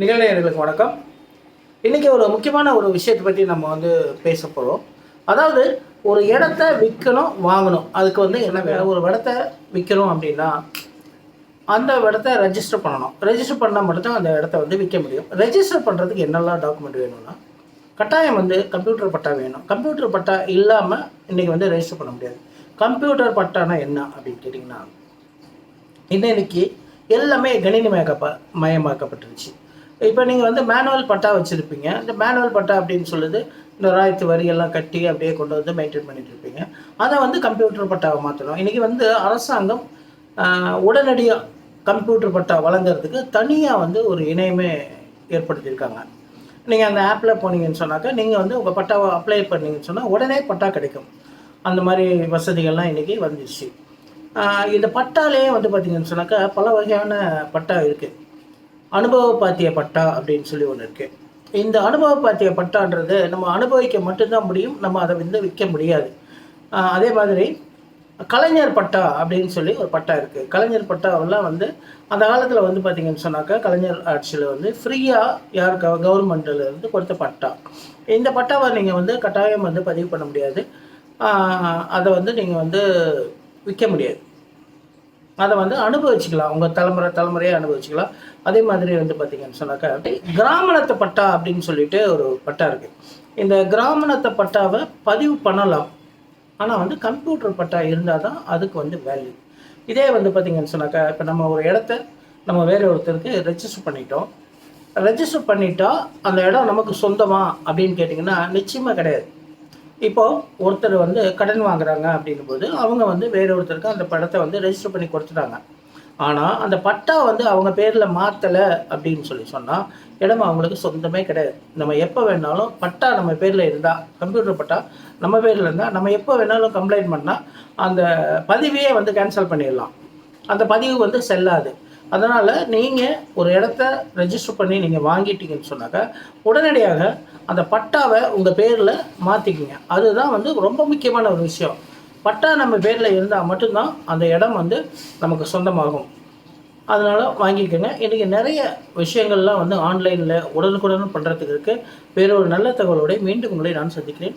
நிகழ்நேயர்களுக்கு வணக்கம். இன்றைக்கி ஒரு முக்கியமான ஒரு விஷயத்தை பற்றி நம்ம வந்து பேச போகிறோம் அதாவது ஒரு இடத்த விற்கணும் வாங்கணும். அதுக்கு வந்து என்ன வேணும் ஒரு இடத்த விற்கணும் அப்படின்னா அந்த இடத்த ரெஜிஸ்டர் பண்ணணும். ரெஜிஸ்டர் பண்ணால் மட்டும்தான் அந்த இடத்த வந்து விற்க முடியும். ரெஜிஸ்டர் பண்ணுறதுக்கு என்னெல்லாம் டாக்குமெண்ட் வேணும்னா கட்டாயம் வந்து கம்ப்யூட்டர் பட்டா வேணும். கம்ப்யூட்டர் பட்டா இல்லாமல் இன்றைக்கி வந்து ரெஜிஸ்டர் பண்ண முடியாது. கம்ப்யூட்டர் பட்டானா என்ன அப்படின்னு கேட்டிங்கன்னா இன்னைக்கு எல்லாமே கணினி மயக்கப்ப மயமாக்கப்பட்டுருச்சு. இப்போ நீங்கள் வந்து மேனுவல் பட்டா வச்சுருப்பீங்க. இந்த மேனுவல் பட்டா அப்படின்னு சொல்லுது இந்த ராயத்து வரியெல்லாம் கட்டி அப்படியே கொண்டு வந்து மெயின்டைன் பண்ணிட்டு இருப்பீங்க. அதை வந்து கம்ப்யூட்டர் பட்டாவை மாற்றணும் இன்றைக்கி வந்து அரசாங்கம் உடனடியாக கம்ப்யூட்டர் பட்டா வழங்குறதுக்கு தனியாக வந்து ஒரு இணையமே ஏற்படுத்தியிருக்காங்க. நீங்கள் அந்த ஆப்பில் போனீங்கன்னு சொன்னாக்கா நீங்கள் வந்து உங்கள் பட்டாவை அப்ளை பண்ணீங்கன்னு சொன்னால் உடனே பட்டா கிடைக்கும். அந்த மாதிரி வசதிகள்லாம் இன்றைக்கி வந்துடுச்சு இந்த பட்டாலே வந்து பார்த்தீங்கன்னு சொன்னாக்கா பல வகையான பட்டா இருக்குது அனுபவ பாத்திய பட்டா அப்படின்னு சொல்லி ஒன்று இருக்குது இந்த அனுபவ பாத்திய பட்டான்றது நம்ம அனுபவிக்க மட்டும்தான் முடியும் நம்ம அதை வந்து விற்க முடியாது. அதே மாதிரி கலைஞர் பட்டா அப்படின்னு சொல்லி ஒரு பட்டா இருக்குது கலைஞர் பட்டாவெல்லாம் வந்து அந்த காலத்தில் வந்து பார்த்தீங்கன்னு சொன்னாக்கா கலைஞர் ஆட்சியில் வந்து ஃப்ரீயாக யார் கவர்மெண்ட்டில் இருந்து கொடுத்த பட்டா. இந்த பட்டாவை நீங்கள் வந்து கட்டாயம் வந்து பதிவு பண்ண முடியாது. அதை வந்து நீங்கள் வந்து விற்க முடியாது. அதை வந்து அனுபவிச்சுக்கலாம். உங்கள் தலைமுறை தலைமுறையாக அனுபவிச்சுக்கலாம். அதே மாதிரி வந்து பார்த்தீங்கன்னு சொன்னாக்கா கிராமணத்து பட்டா அப்படின்னு சொல்லிட்டு ஒரு பட்டா இருக்குது இந்த கிராமணத்து பட்டாவை பதிவு பண்ணலாம். ஆனால் வந்து கம்ப்யூட்டர் பட்டா இருந்தால் தான் அதுக்கு வந்து வேல்யூ இதே வந்து பார்த்தீங்கன்னு சொன்னாக்கா இப்போ நம்ம ஒரு இடத்த நம்ம வேறு ஒருத்தருக்கு ரெஜிஸ்டர் பண்ணிட்டோம். ரெஜிஸ்டர் பண்ணிட்டா அந்த இடம் நமக்கு சொந்தமா அப்படின்னு கேட்டிங்கன்னா நிச்சயமாக கிடையாது. இப்போ ஒருத்தர் வந்து கடன் வாங்குறாங்க அப்படின்னும் போது அவங்க வந்து வேற ஒருத்தருக்கு அந்த படத்தை வந்து ரெஜிஸ்டர் பண்ணி கொடுத்துட்டாங்க. ஆனால் அந்த பட்டா வந்து அவங்க பேரில் மாற்றலை அப்படின்னு சொல்லி சொன்னால் இடம் அவங்களுக்கு சொந்தமே கிடையாது. நம்ம எப்போ வேணாலும் பட்டா நம்ம பேரில் இருந்தால் கம்ப்யூட்டர் பட்டா நம்ம பேரில் இருந்தால் நம்ம எப்போ வேணாலும் கம்ப்ளைண்ட் பண்ணால் அந்த பதிவையே வந்து கேன்சல் பண்ணிடலாம். அந்த பதிவு வந்து செல்லாது. அதனால் நீங்கள் ஒரு இடத்த ரெஜிஸ்டர் பண்ணி நீங்கள் வாங்கிட்டீங்கன்னு சொன்னாக்கா உடனடியாக அந்த பட்டாவை உங்கள் பேரில் மாற்றிக்கிங்க அதுதான் வந்து ரொம்ப முக்கியமான ஒரு விஷயம். பட்டா நம்ம பேரில் இருந்தால் மட்டும்தான் அந்த இடம் வந்து நமக்கு சொந்தமாகும். அதனால் வாங்கிக்கோங்க. இன்றைக்கி நிறைய விஷயங்கள்லாம் வந்து ஆன்லைனில் உடனுக்குடன் பண்ணுறதுக்கு இருக்குது வேறொரு நல்ல தகவலோட மீண்டும் உங்களை நான் சந்திக்கிறேன்.